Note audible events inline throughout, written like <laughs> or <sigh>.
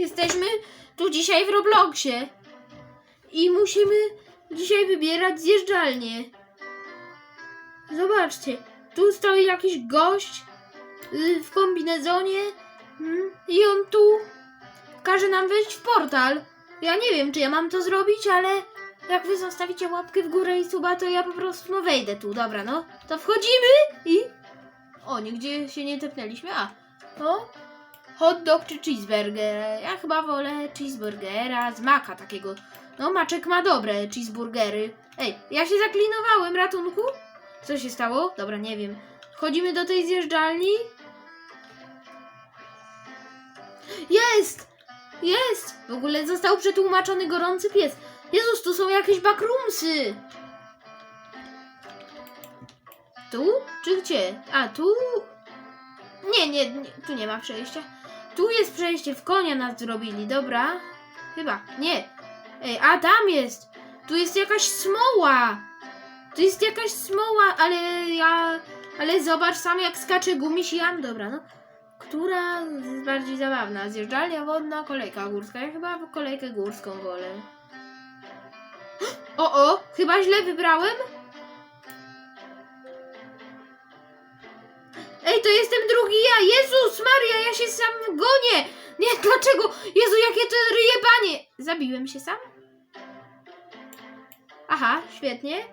Jesteśmy tu dzisiaj w Robloxie. I musimy dzisiaj wybierać zjeżdżalnię. Zobaczcie, tu stoi jakiś gość y, w kombinezonie mm, i on tu każe nam wejść w portal. Ja nie wiem, czy ja mam to zrobić, ale jak wy zostawicie łapkę w górę i suba, to ja po prostu no wejdę tu. Dobra, no. To wchodzimy i... O, nigdzie się nie tepnęliśmy. A, o, hot dog czy cheeseburger? Ja chyba wolę cheeseburgera z maka takiego. No, Maczek ma dobre cheeseburgery. Ej, ja się zaklinowałem, ratunku? Co się stało? Dobra, nie wiem. Wchodzimy do tej zjeżdżalni. Jest! Jest! W ogóle został przetłumaczony gorący pies. Jezus, tu są jakieś backroomsy! Tu? Czy gdzie? A, tu? Nie, nie, nie, tu nie ma przejścia. Tu jest przejście, w konia nas zrobili, dobra? Chyba, nie. Ej, a tam jest! Tu jest jakaś smoła! Tu jest jakaś smoła, ale ja... Ale zobacz sam jak skacze gumisian. Dobra, no. Która jest bardziej zabawna? Zjeżdżalnia wodna, kolejka górska. Ja chyba kolejkę górską wolę. <gasps> O, o! Chyba źle wybrałem? Ej, to jestem drugi ja! Jezus Maria, ja się sam gonię! Nie, dlaczego? Jezu, jakie to ryjebanie! Zabiłem się sam? Aha, świetnie.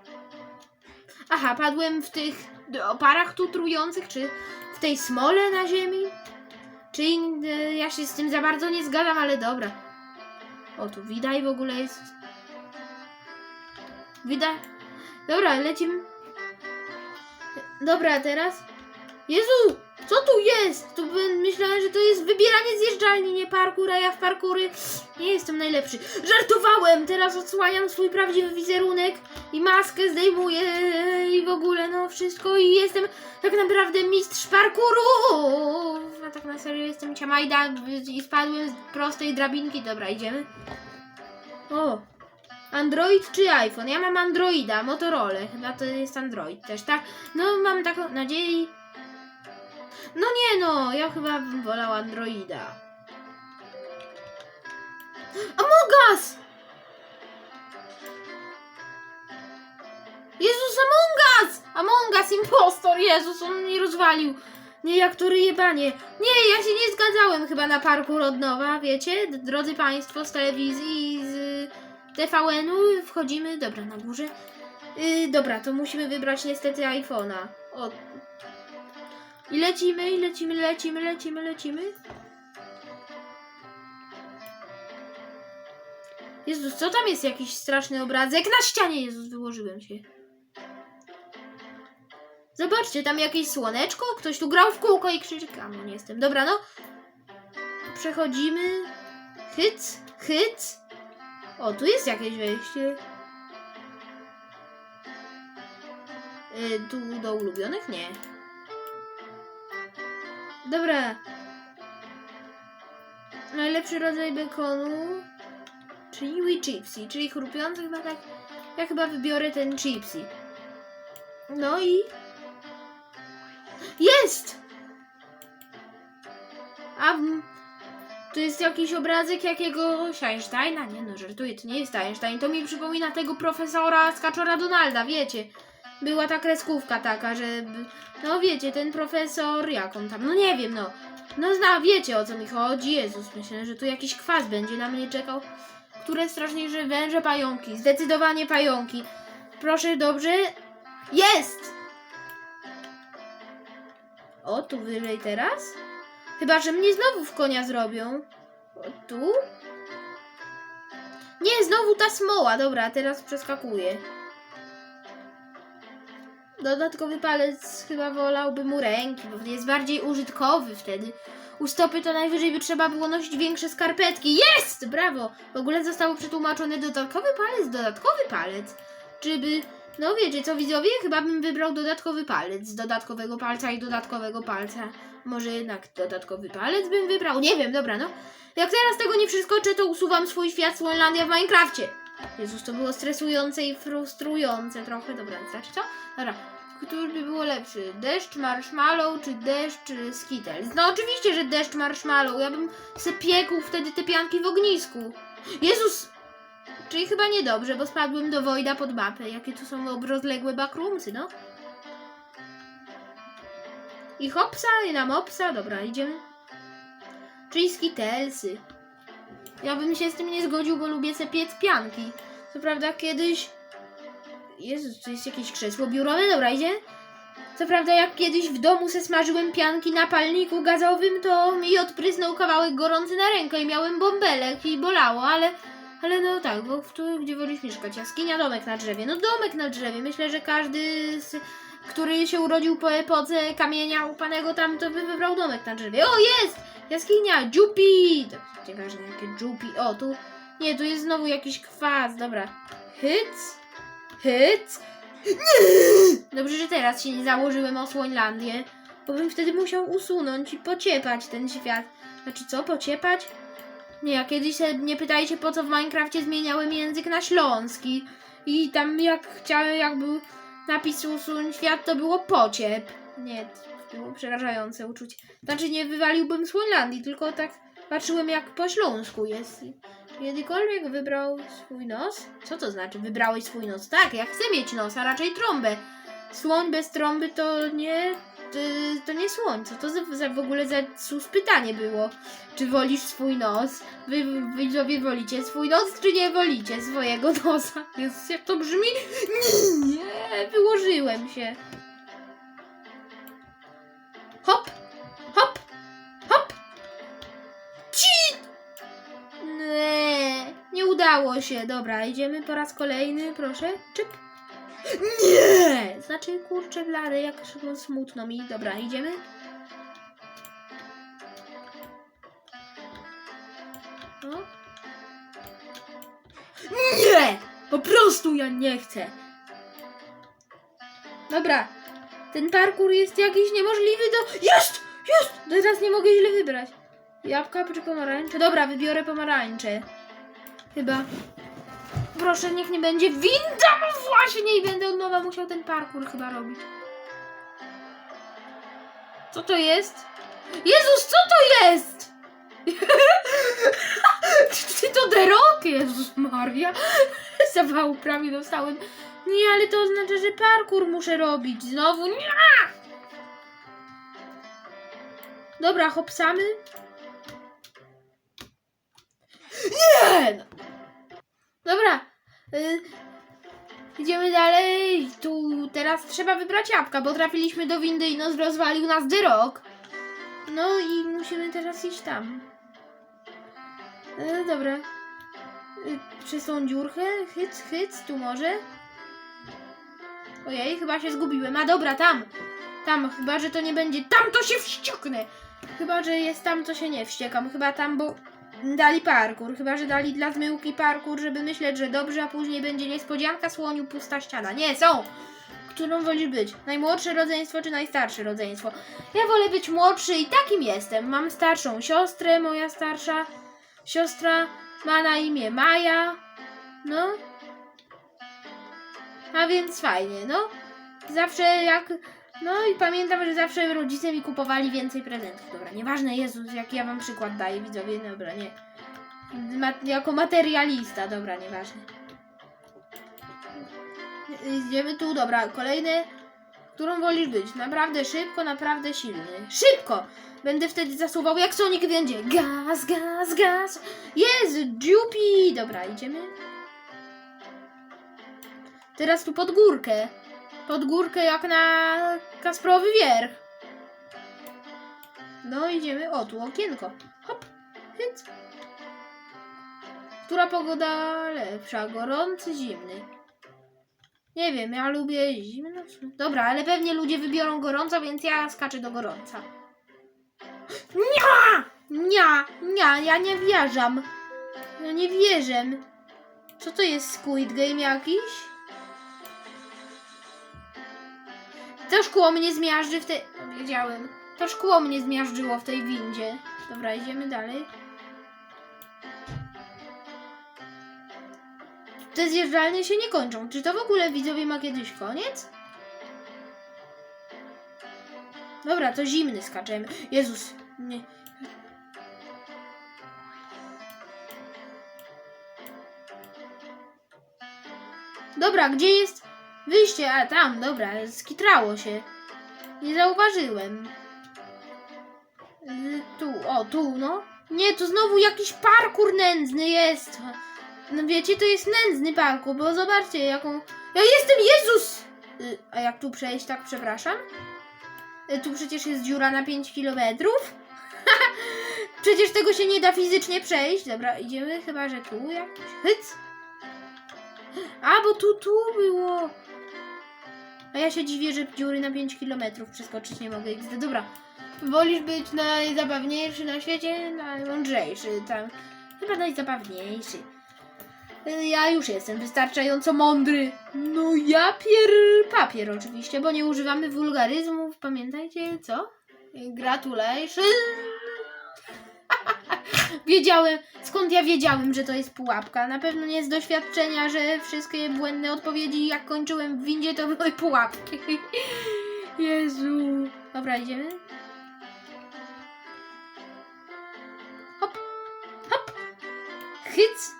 Aha, padłem w tych oparach tu trujących, czy w tej smole na ziemi? Czyli e, ja się z tym za bardzo nie zgadzam, ale dobra. O, tu widać w ogóle jest. Widać. Dobra, lecimy. Dobra, teraz. Jezu! Co tu jest? Tu myślałem, że to jest wybieranie zjeżdżalni, nie parkour, a ja w parkury nie jestem najlepszy. Żartowałem! Teraz odsłaniam swój prawdziwy wizerunek i maskę zdejmuję i w ogóle no wszystko i jestem tak naprawdę mistrz parkuru! A tak na serio jestem ciamajda i spadłem z prostej drabinki. Dobra, idziemy. O! Android czy iPhone? Ja mam Androida, Motorola. Chyba to jest Android też, tak? No, mam taką nadzieję. No nie no, ja chyba bym wolał Androida. Among Us! Jezus, Among Us! Among Us, impostor, Jezus, on mnie rozwalił. Nie, jak to ryjebanie. Nie, ja się nie zgadzałem chyba na parkour od nowa, wiecie? Drodzy Państwo z telewizji z TVN-u wchodzimy, dobra, na górze. Yy, dobra, to musimy wybrać niestety iPhone'a. O. I lecimy, i lecimy, lecimy, lecimy, lecimy. Jezus, co tam jest jakiś straszny obrazek? Na ścianie, Jezus, wyłożyłem się. Zobaczcie, tam jakieś słoneczko, ktoś tu grał w kółko i krzyczy, a no nie jestem. Dobra, no. Przechodzimy. Hyc, hyc. O, tu jest jakieś wejście. Y, tu do ulubionych? Nie. Dobra. Najlepszy rodzaj bekonu. Chewy chipsy, czyli chrupiący chyba tak. Ja chyba wybiorę ten chipsy. No i... Jest! A tu jest jakiś obrazek jakiegoś Einsteina? Nie no, żartuję, to nie jest Einstein. To mi przypomina tego profesora z Kaczora Donalda, wiecie. Była ta kreskówka taka, że... No wiecie, ten profesor, jak on tam, no nie wiem, no. No zna, wiecie o co mi chodzi. Jezus, myślę, że tu jakiś kwas będzie na mnie czekał. Które straszniejsze węże pająki. Zdecydowanie pająki. Proszę, dobrze. Jest! O, tu wyżej teraz? Chyba, że mnie znowu w konia zrobią. O, tu? Nie, znowu ta smoła. Dobra, teraz przeskakuję. Dodatkowy palec chyba wolałby mu ręki, bo jest bardziej użytkowy wtedy. U stopy to najwyżej by trzeba było nosić większe skarpetki. Jest! Brawo! W ogóle zostało przetłumaczone dodatkowy palec, dodatkowy palec. Czy by... No wiecie co widzowie? Chyba bym wybrał dodatkowy palec z dodatkowego palca i dodatkowego palca. Może jednak dodatkowy palec bym wybrał? Nie wiem, dobra no. Jak teraz tego nie przeskoczę, to usuwam swój świat Słońlandia w Minecrafcie. Jezus, to było stresujące i frustrujące trochę. Dobra, znaczy co? Dobra. który by było lepszy? Deszcz marshmallow czy deszcz y, skittles? No oczywiście, że deszcz marshmallow. Ja bym se piekł wtedy te pianki w ognisku. Jezus! Czyli chyba niedobrze, bo spadłem do Wojda pod mapę. Jakie tu są rozległe backroomsy, no. I hopsa, i na mopsa. Dobra, idziemy. Czyli skittlesy. Ja bym się z tym nie zgodził, bo lubię se piec pianki. Co prawda kiedyś... Jezus, jest jakieś krzesło biurowe? Dobra, idzie. Co prawda jak kiedyś w domu se smażyłem pianki na palniku gazowym, to mi odprysnął kawałek gorący na rękę i miałem bąbelek i bolało, ale... Ale no tak, bo tu, gdzie wolisz mieszkać? Jaskinia, domek na drzewie. No domek na drzewie. Myślę, że każdy, z, który się urodził po epoce kamienia upanego tam, to by wybrał domek na drzewie. O, jest! Jaskinia, dziupi! Dobrze, Nieważne, jakie dziupi. O, tu... Nie, tu jest znowu jakiś kwas, dobra. Hyc, hyc. Dobrze, że teraz się nie założyłem o Słońlandię, bo bym wtedy musiał usunąć i pociepać ten świat. Znaczy co, pociepać? Nie, ja kiedyś się nie pytajcie po co w Minecrafcie zmieniałem język na śląski. I tam jak chciałem, jak był napis usuń świat, to było pociep. Nie, było przerażające uczucie. Znaczy nie wywaliłbym Słońlandii, tylko tak patrzyłem jak po śląsku jest. Kiedykolwiek wybrał swój nos? Co to znaczy wybrałeś swój nos? Tak, ja chcę mieć nos, a raczej trąbę. Słoń bez trąby to nie... To, to nie słoń. Co to za, za w ogóle za sus pytanie było? Czy wolisz swój nos? Wy widzowie wolicie swój nos, czy nie wolicie swojego <laughs> nosa? Jest, jak to brzmi? Nie, wyłożyłem się. Hop, hop, hop. Ci! Nie, nie udało się. Dobra, idziemy po raz kolejny, proszę. Czyp. Nie! Znaczy, kurczę, blady, jak smutno mi. Dobra, idziemy. O. Nie! Po prostu ja nie chcę. Dobra. Ten parkour jest jakiś niemożliwy do... Jest! Jest! Teraz nie mogę źle wybrać. Jabłka czy pomarańcze? Dobra, wybiorę pomarańcze. Chyba. Proszę, niech nie będzie winda, no właśnie i będę od nowa musiał ten parkour chyba robić. Co to jest? Jezus, co to jest? <laughs> Czy to The Rock? Jezus Maria. <laughs> Zawału prawie dostałem. Nie, ale to oznacza, że parkour muszę robić. Znowu nie. Dobra, hopsamy. Nie! Dobra. Y, idziemy dalej. Tu teraz trzeba wybrać jabłka, bo trafiliśmy do windy i nos rozwalił nas Rock. No i musimy teraz iść tam. E, dobra. E, przez tą dziurkę? Hyc, hyc, tu może? Ojej, chyba się zgubiłem. A dobra, tam. Tam, chyba, że to nie będzie. Tam to się wścieknę! Chyba, że jest tam, to się nie wściekam. Chyba tam, bo dali parkour. Chyba, że dali dla zmyłki parkour, żeby myśleć, że dobrze, a później będzie niespodzianka słoniu, pusta ściana. Nie, są! Którą wolisz być? Najmłodsze rodzeństwo czy najstarsze rodzeństwo? Ja wolę być młodszy i takim jestem. Mam starszą siostrę, moja starsza siostra ma na imię Maja. No. A więc fajnie, no. Zawsze jak. No i pamiętam, że zawsze rodzice mi kupowali więcej prezentów. Dobra, nieważne, Jezus, jaki ja wam przykład daję, widzowie, dobra, nie. Ma, jako materialista, dobra, nieważne. Idziemy tu, dobra, kolejny. Którą wolisz być? Naprawdę szybko, naprawdę silny. Szybko! Będę wtedy zasuwał jak Sonic będzie. Gaz, gaz, gaz. Jest, Jupi! Dobra, idziemy. Teraz tu pod górkę. Pod górkę jak na Kasprowy Wierch. No, idziemy. O, tu okienko. Hop, hyc. Która pogoda lepsza? Gorący, zimny? Nie wiem, ja lubię zimno. Dobra, ale pewnie ludzie wybiorą gorąco, więc ja skaczę do gorąca. Nie! Nie, nie, ja nie wierzam. Ja nie wierzę. Co to jest Squid Game jakiś? To szkło mnie zmiażdży w tej... Wiedziałem. To szkło mnie zmiażdżyło w tej windzie. Dobra, idziemy dalej. Te zjeżdżalnie się nie kończą. Czy to w ogóle widzowie ma kiedyś koniec? Dobra, to zimny skaczemy. Jezus, nie. Dobra, gdzie jest wyjście? A, tam, dobra, skitrało się. Nie zauważyłem. Y, Tu, o, tu, no. Nie, to znowu jakiś parkour nędzny jest. No wiecie, to jest nędzny parkour, bo zobaczcie, jaką... Ja jestem Jezus! Y, A jak tu przejść, tak przepraszam? Y, Tu przecież jest dziura na 5 kilometrów. <laughs> przecież tego się nie da fizycznie przejść. Dobra, idziemy chyba, że tu jakiś hyc. A, bo tu, tu było. A ja się dziwię, że dziury na 5 kilometrów przeskoczyć nie mogę. XD. Dobra, wolisz być najzabawniejszy na świecie? Najmądrzejszy, tam. Chyba najzabawniejszy. Ja już jestem wystarczająco mądry. No ja pier papier oczywiście, bo nie używamy wulgaryzmów. Pamiętajcie, co? Gratulation. <laughs> Wiedziałem, skąd ja wiedziałem, że to jest pułapka. Na pewno nie z doświadczenia, że wszystkie błędne odpowiedzi, jak kończyłem w windzie, to były pułapki. <laughs> Jezu. Dobra, idziemy. Hop, hop. Hyc.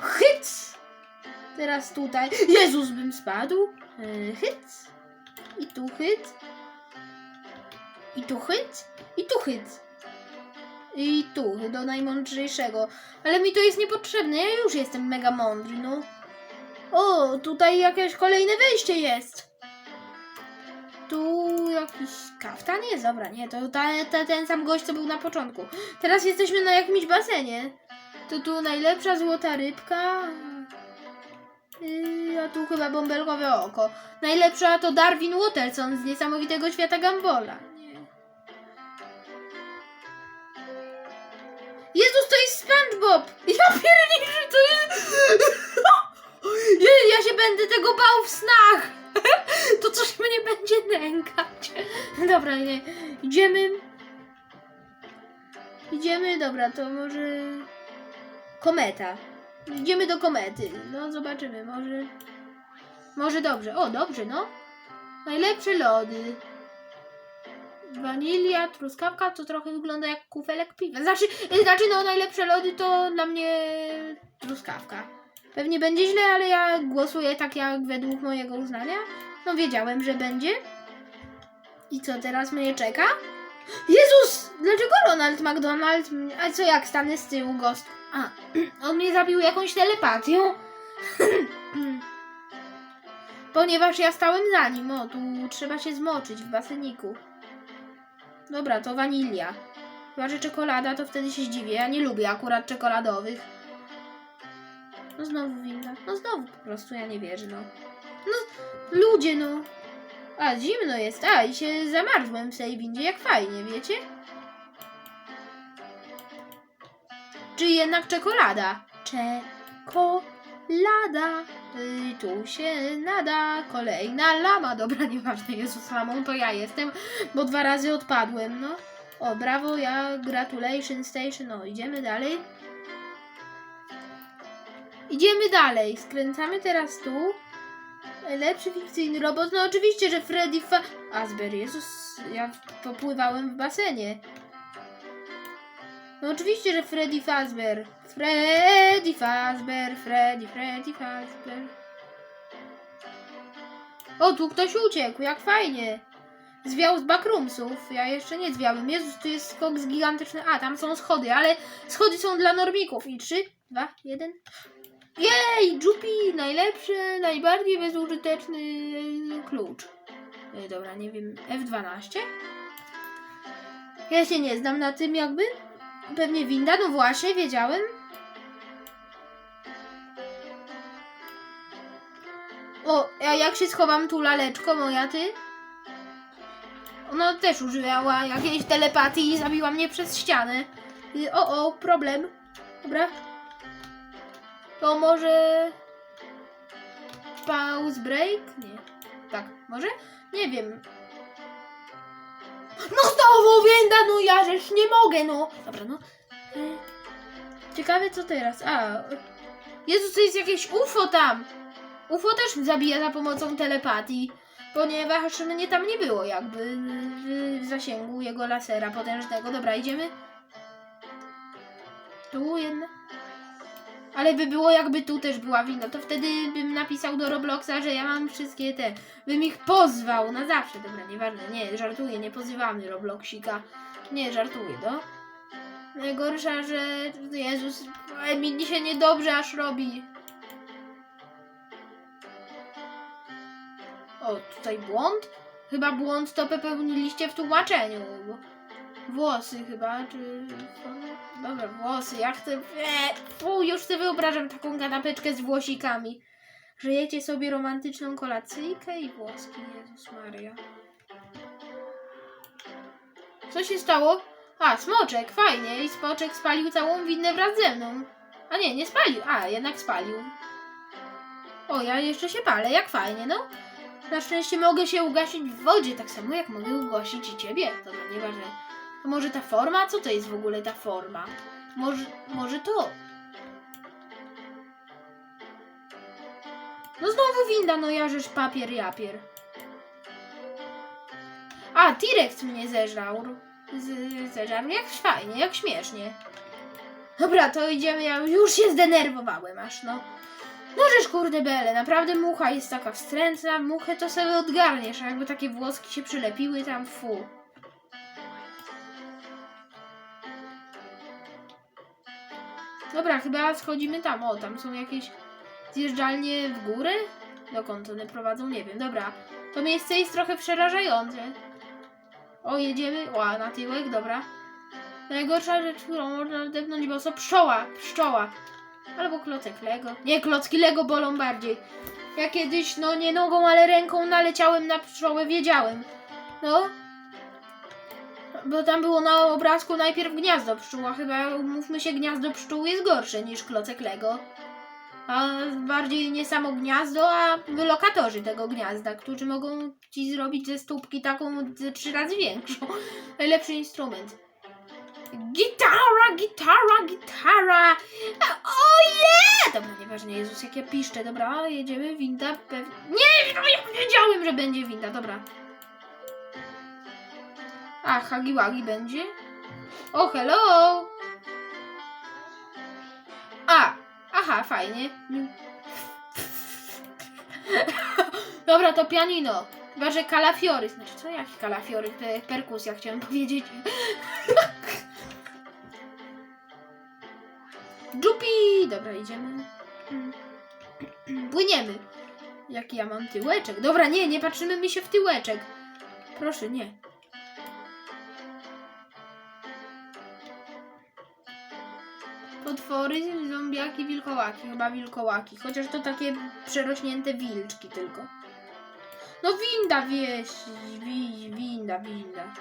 Hyc. Teraz tutaj. Jezus bym spadł. E, Hyc. I tu hyc. I tu hyc. I tu hyc. I tu, do najmądrzejszego. Ale mi to jest niepotrzebne, ja już jestem mega mądry, no. O, tutaj jakieś kolejne wejście jest. Tu jakiś kaftan jest? Dobra, nie, to ta, ta, ten sam gość, co był na początku. Teraz jesteśmy na jakimś basenie. To tu najlepsza złota rybka. Yy, a tu chyba bąbelkowe oko. Najlepsza to Darwin Watterson z niesamowitego świata Gambola. To jest SpongeBob! Ja pierniczę, to jest... Je, ja się będę tego bał w snach! <laughs> To coś mnie będzie nękać. Dobra, nie. Idziemy. Idziemy, dobra, to może... Kometa. Idziemy do komety. No, zobaczymy, może... Może dobrze. O, dobrze, no. Najlepsze lody. Wanilia, truskawka, to trochę wygląda jak kufelek piwa. Znaczy, znaczy no najlepsze lody to dla mnie truskawka. Pewnie będzie źle, ale ja głosuję tak jak według mojego uznania. No wiedziałem, że będzie. I co teraz mnie czeka? Jezus! Dlaczego Ronald McDonald? A co jak stanę z tyłu gost? A, <clears throat> on mnie zabił jakąś telepatią. <clears throat> Ponieważ ja stałem za nim. O, tu trzeba się zmoczyć w baseniku. Dobra, to wanilia. Chyba, że czekolada, to wtedy się zdziwię. Ja nie lubię akurat czekoladowych. No znowu winna. No znowu po prostu, ja nie wierzę, no. No, ludzie, no. A, zimno jest. A, i się zamarzłem w tej windzie. Jak fajnie, wiecie? Czy jednak czekolada? Czekolada. Tu się nada. Kolejna lama. Dobra, <laughs> nieważne. Jezus, lamą to ja jestem, bo dwa razy odpadłem, no. O, brawo, ja gratulation station. No, idziemy dalej. Idziemy dalej. Skręcamy teraz tu. Najlepszy fikcyjny robot. No oczywiście, że Freddy Fa... Asber, Jezus, ja popływałem w basenie. No oczywiście, że Freddy Fazbear. Freddy Fazbear, Freddy, Freddy Fazbear. O, tu ktoś uciekł, jak fajnie. Zwiał z backroomsów. Ja jeszcze nie zwiałem. Jezus, tu jest skok z gigantyczny. A, tam są schody, ale schody są dla normików. I trzy, dwa, jeden. Jej, Jupi, najlepszy, najbardziej bezużyteczny klucz. E, Dobra, nie wiem, F12? Ja się nie znam na tym jakby. Pewnie winda, no właśnie, wiedziałem. O, a jak się schowam tu laleczko moja, ty? Ona też używała jakiejś telepatii i zabiła mnie przez ścianę. O, o, problem. Dobra. To może... Pause break? Nie. Tak, może? Nie wiem. No znowu winda, no ja żeż nie mogę, no. Dobra, no. Y, Ciekawe co teraz. A. Jezus, to jest jakieś UFO tam. UFO też zabija za pomocą telepatii. Ponieważ mnie tam nie było jakby w zasięgu jego lasera potężnego. Dobra, idziemy. Tu jedna. Ale by było jakby tu też była winda, to wtedy bym napisał do Robloxa, że ja mam wszystkie te. Bym ich pozwał na zawsze. Dobra, nieważne. Nie, żartuję, nie pozywamy Robloxika. Nie, żartuję, no. Najgorsza, że Jezus, mi dzisiaj niedobrze aż robi. O, tutaj błąd? Chyba błąd to popełniliście w tłumaczeniu. Włosy chyba, czy... Dobra, włosy, jak chcę... Eee, fu, już sobie wyobrażam taką kanapeczkę z włosikami. Że jecie sobie romantyczną kolacyjkę i włoski, Jezus Maria. Co się stało? A, smoczek, fajnie. I smoczek spalił całą winnę wraz ze mną. A nie, nie spalił. A, jednak spalił. O, ja jeszcze się palę, jak fajnie, no. Na szczęście mogę się ugasić w wodzie, tak samo jak mogę ugasić i ciebie. Dobra, nieważne. To może ta forma? Co to jest w ogóle ta forma? Może, może to? No znowu winda, no jarzesz papier, japier. A, T-Rex mnie zeżrał. Z, zeżarł, jak fajnie, jak śmiesznie. Dobra, to idziemy, ja już się zdenerwowałem aż, no. No żeż kurde bele, naprawdę mucha jest taka wstrętna, muchę to sobie odgarniesz, a jakby takie włoski się przylepiły tam, fu. Dobra, chyba schodzimy tam, o, tam są jakieś zjeżdżalnie w górę? Dokąd one prowadzą, nie wiem, dobra. To miejsce jest trochę przerażające. O, jedziemy, o, na tyłek, dobra. Najgorsza rzecz, którą można odepnąć boso, pszczoła, pszczoła. Albo klocek Lego. Nie, klocki Lego bolą bardziej. Ja kiedyś, no nie nogą, ale ręką naleciałem na pszczołę, wiedziałem. No. Bo tam było na obrazku najpierw gniazdo pszczół, a chyba, umówmy się, gniazdo pszczół jest gorsze niż klocek Lego. A bardziej nie samo gniazdo, a lokatorzy tego gniazda, którzy mogą ci zrobić ze stópki taką ze trzy razy większą. <laughs> Najlepszy instrument. Gitara, gitara, gitara! Oje! Dobra, nieważne, Jezus, jak ja. Dobra, jedziemy, winda pewnie... Nie, no wiedziałem, że będzie winda, dobra. A, Hagiwagi będzie? O, hello! A, aha, fajnie. <laughs> Dobra, to pianino. Chyba, że kalafiory. Znaczy, co jakie kalafiory? To jest perkusja, chciałem <laughs> powiedzieć. Jupi! Dobra, idziemy. Płyniemy. Jaki ja mam tyłeczek? Dobra, nie, nie patrzymy mi się w tyłeczek. Proszę, nie. Potwory, zombiaki, wilkołaki. Chyba wilkołaki. Chociaż to takie przerośnięte wilczki tylko. No winda wieś, wi, winda, winda.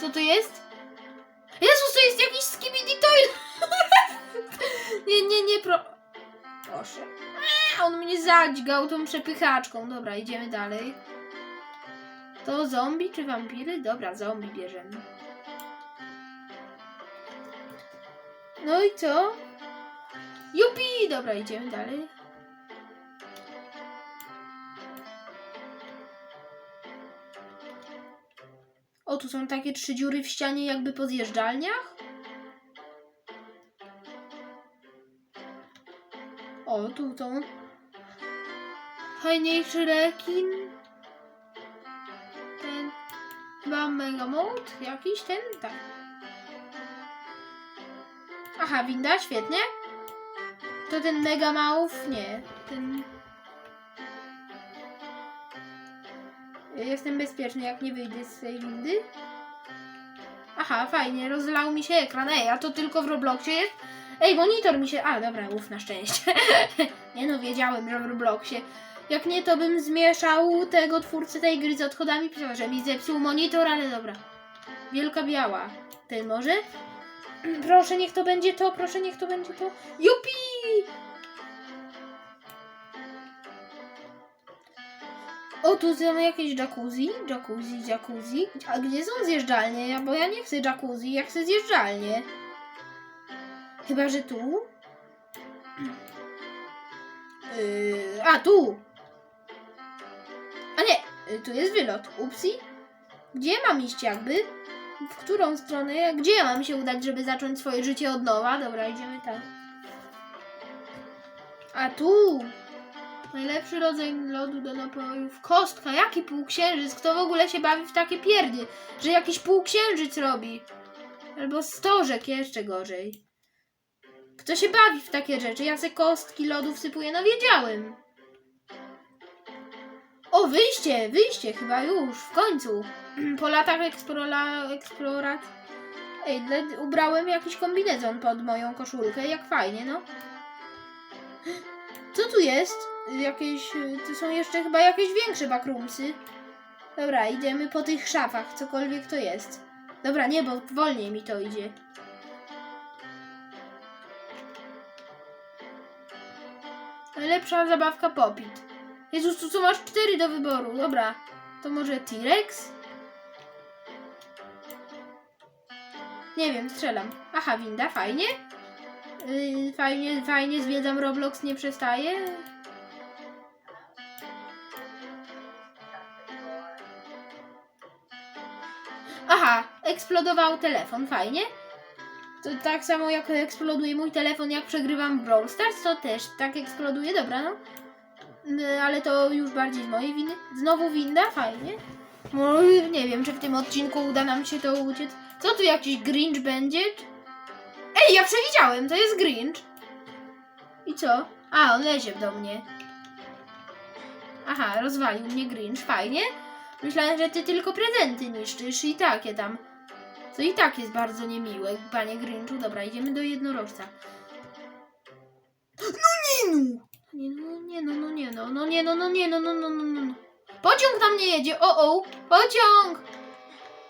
Co to jest? Jezus, to jest jakiś skibidi toilet! <laughs> nie, nie, nie, pro... Proszę. A, on mnie zadźgał tą przepychaczką. Dobra, idziemy dalej. To zombie czy wampiry? Dobra, zombie bierzemy. No i co? Jupi! Dobra, idziemy dalej. O, tu są takie trzy dziury w ścianie jakby po zjeżdżalniach. O, tu są fajniejszy rekin. Ten chyba mega mode jakiś ten, tak. Aha, winda, świetnie. To ten mega małów, nie. Ten... Jestem bezpieczny, jak nie wyjdę z tej windy. Aha, fajnie, rozlał mi się ekran. Ej, a to tylko w Robloxie jest? Ej, monitor mi się... A, dobra, uf, na szczęście. <laughs> nie no, wiedziałem, że w Robloxie. Jak nie, to bym zmieszał tego twórcy tej gry z odchodami, że mi zepsuł monitor, ale dobra. Wielka biała. Ten może? <clears throat> Proszę, niech to będzie to, proszę, niech to będzie to. Jupi! O, tu są jakieś jacuzzi, jacuzzi, jacuzzi. A gdzie są zjeżdżalnie? Ja, bo ja nie chcę jacuzzi, ja chcę zjeżdżalnie. Chyba, że tu? Yy, a, tu! A nie, y, tu jest wylot. Upsi. Gdzie mam iść jakby? W którą stronę? Gdzie ja mam się udać, żeby zacząć swoje życie od nowa? Dobra, idziemy tam. A tu! Najlepszy rodzaj lodu do napojów. Kostka, jaki półksiężyc? Kto w ogóle się bawi w takie pierdy? Że jakiś półksiężyc robi? Albo stożek, jeszcze gorzej. Kto się bawi w takie rzeczy? Ja se kostki lodu wsypuję, no wiedziałem. O, wyjście, wyjście chyba już, w końcu. <clears throat> Po latach eksplora, eksplorat... Ej, ubrałem jakiś kombinezon pod moją koszulkę, jak fajnie, no. Co tu jest? Jakieś, tu są jeszcze chyba jakieś większe backroomsy. Dobra, idziemy po tych szafach, cokolwiek to jest. Dobra, nie, bo wolniej mi to idzie. Najlepsza zabawka popit. Jezus, tu co masz cztery do wyboru. Dobra, to może T-Rex? Nie wiem, strzelam. Aha, winda, fajnie. Yy, fajnie, fajnie, zwiedzam Roblox, nie przestaje. Aha, eksplodował telefon, fajnie. To tak samo jak eksploduje mój telefon, jak przegrywam Brawl Stars, to też tak eksploduje, dobra no. N- Ale to już bardziej z mojej winy. Znowu winda, fajnie. No, nie wiem, czy w tym odcinku uda nam się to uciec. Co tu jakiś Grinch będzie? Ej, ja przewidziałem, to jest Grinch. I co? A, on lezie do mnie. Aha, rozwalił mnie Grinch, fajnie. Myślałem, że ty tylko prezenty niszczysz i takie tam. To i tak jest bardzo niemiłe, panie Grinchu. Dobra, idziemy do jednorożca. No nie no! Nie no, nie no, no nie no, no nie no, no nie no, no no, no no. no. Pociąg tam nie jedzie, o o, pociąg!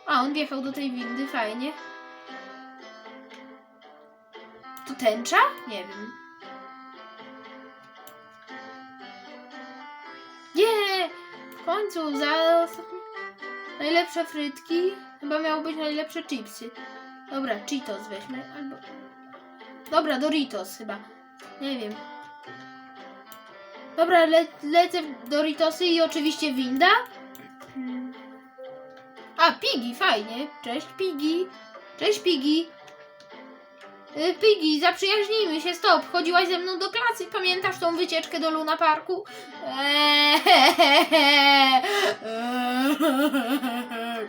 A, on wjechał do tej windy, fajnie. Tu tęcza? Nie wiem. Nie! W końcu, za. Najlepsze frytki. Chyba miało być najlepsze chipsy. Dobra, Cheetos weźmy, albo... Dobra, Doritos chyba. Nie wiem. Dobra, le lecę w Doritosy i oczywiście winda. A, Piggy, fajnie. Cześć, Piggy. Cześć, Piggy. Y, Piggy, zaprzyjaźnijmy się, stop. Chodziłaś ze mną do klasy. Pamiętasz tą wycieczkę do Luna Parku? <laughs>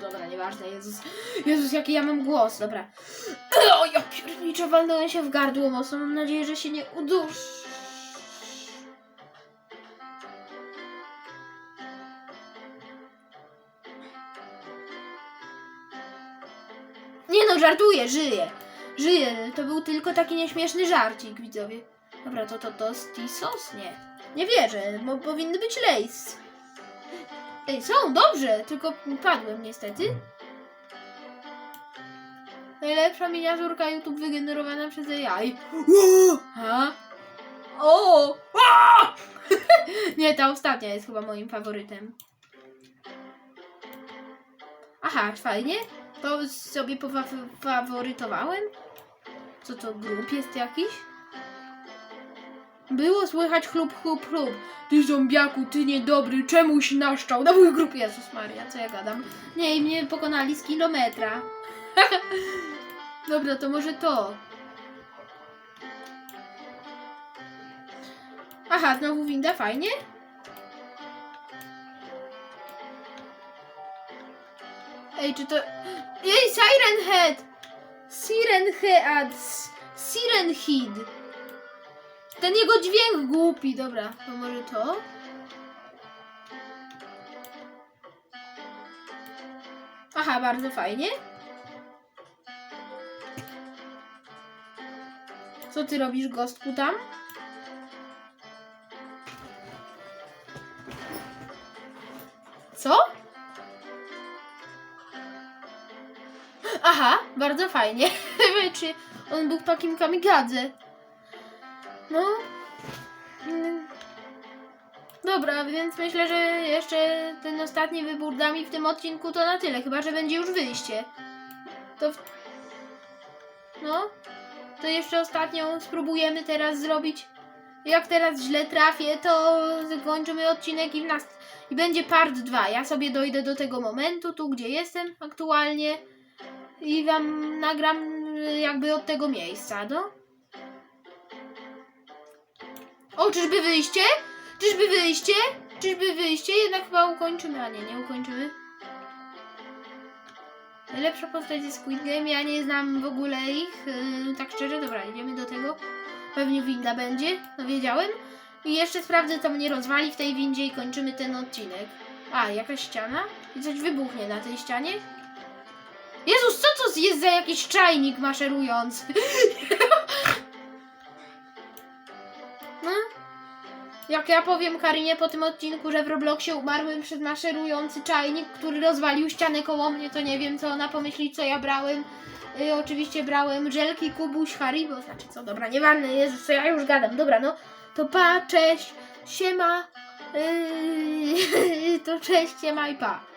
Dobra, nieważne, Jezus. Jezus, jaki ja mam głos, dobra. O, ja pierniczę, walnąłem się w gardło mocno. Mam nadzieję, że się nie udusz. Żartuję, żyję. Żyję, to był tylko taki nieśmieszny żarcik, widzowie. Dobra, to to tost i sos? Nie. Nie wierzę, bo powinny być lejs. Ej, są, dobrze, tylko padłem niestety. Najlepsza miniaturka YouTube wygenerowana przez AI. <gasps> Ha? O! A! <laughs> Nie, ta ostatnia jest chyba moim faworytem. Aha, fajnie. To sobie pofaworytowałem. Co to, grup jest jakiś? Było słychać chlub, chlub, chlub. Ty zombiaku, ty niedobry, czemuś naszczał? Na mój grup, Jezus Maria, co ja gadam? Nie, i mnie pokonali z kilometra. <laughs> Dobra, to może to. Aha, znowu winda, fajnie. Ej, czy to... Ej, Siren Head! Siren Head! Siren Head! Ten jego dźwięk głupi, dobra, to może to? Aha, bardzo fajnie. Co ty robisz, gostku, tam? Co? Aha, bardzo fajnie. <laughs> Czy on był takim kamikadze? No. Mm. Dobra, więc myślę, że jeszcze ten ostatni wybór da mi w tym odcinku to na tyle, chyba że będzie już wyjście. To. W... No. To jeszcze ostatnią spróbujemy teraz zrobić. Jak teraz źle trafię, to zakończymy odcinek i, w nas... i będzie part 2. Ja sobie dojdę do tego momentu, tu gdzie jestem aktualnie i wam nagram y, jakby od tego miejsca, no. O, czyżby wyjście? Czyżby wyjście? Czyżby wyjście? Jednak chyba ukończymy, a nie, nie ukończymy. Najlepsza postać jest Squid Game, ja nie znam w ogóle ich, yy, tak szczerze, dobra, idziemy do tego. Pewnie winda będzie, no wiedziałem. I jeszcze sprawdzę, co mnie rozwali w tej windzie i kończymy ten odcinek. A, jakaś ściana? I coś wybuchnie na tej ścianie? Jezus, co to jest za jakiś czajnik maszerujący? no? Jak ja powiem Karinie po tym odcinku, że w Robloxie umarłem przez maszerujący czajnik, który rozwalił ścianę koło mnie, to nie wiem, co ona pomyśli, co ja brałem. Y, oczywiście brałem żelki, kubuś, haribo, znaczy co, dobra, nieważne, Jezus, co ja już gadam, dobra, no, to pa, cześć, siema, yy, <laughs> to cześć, siema i pa.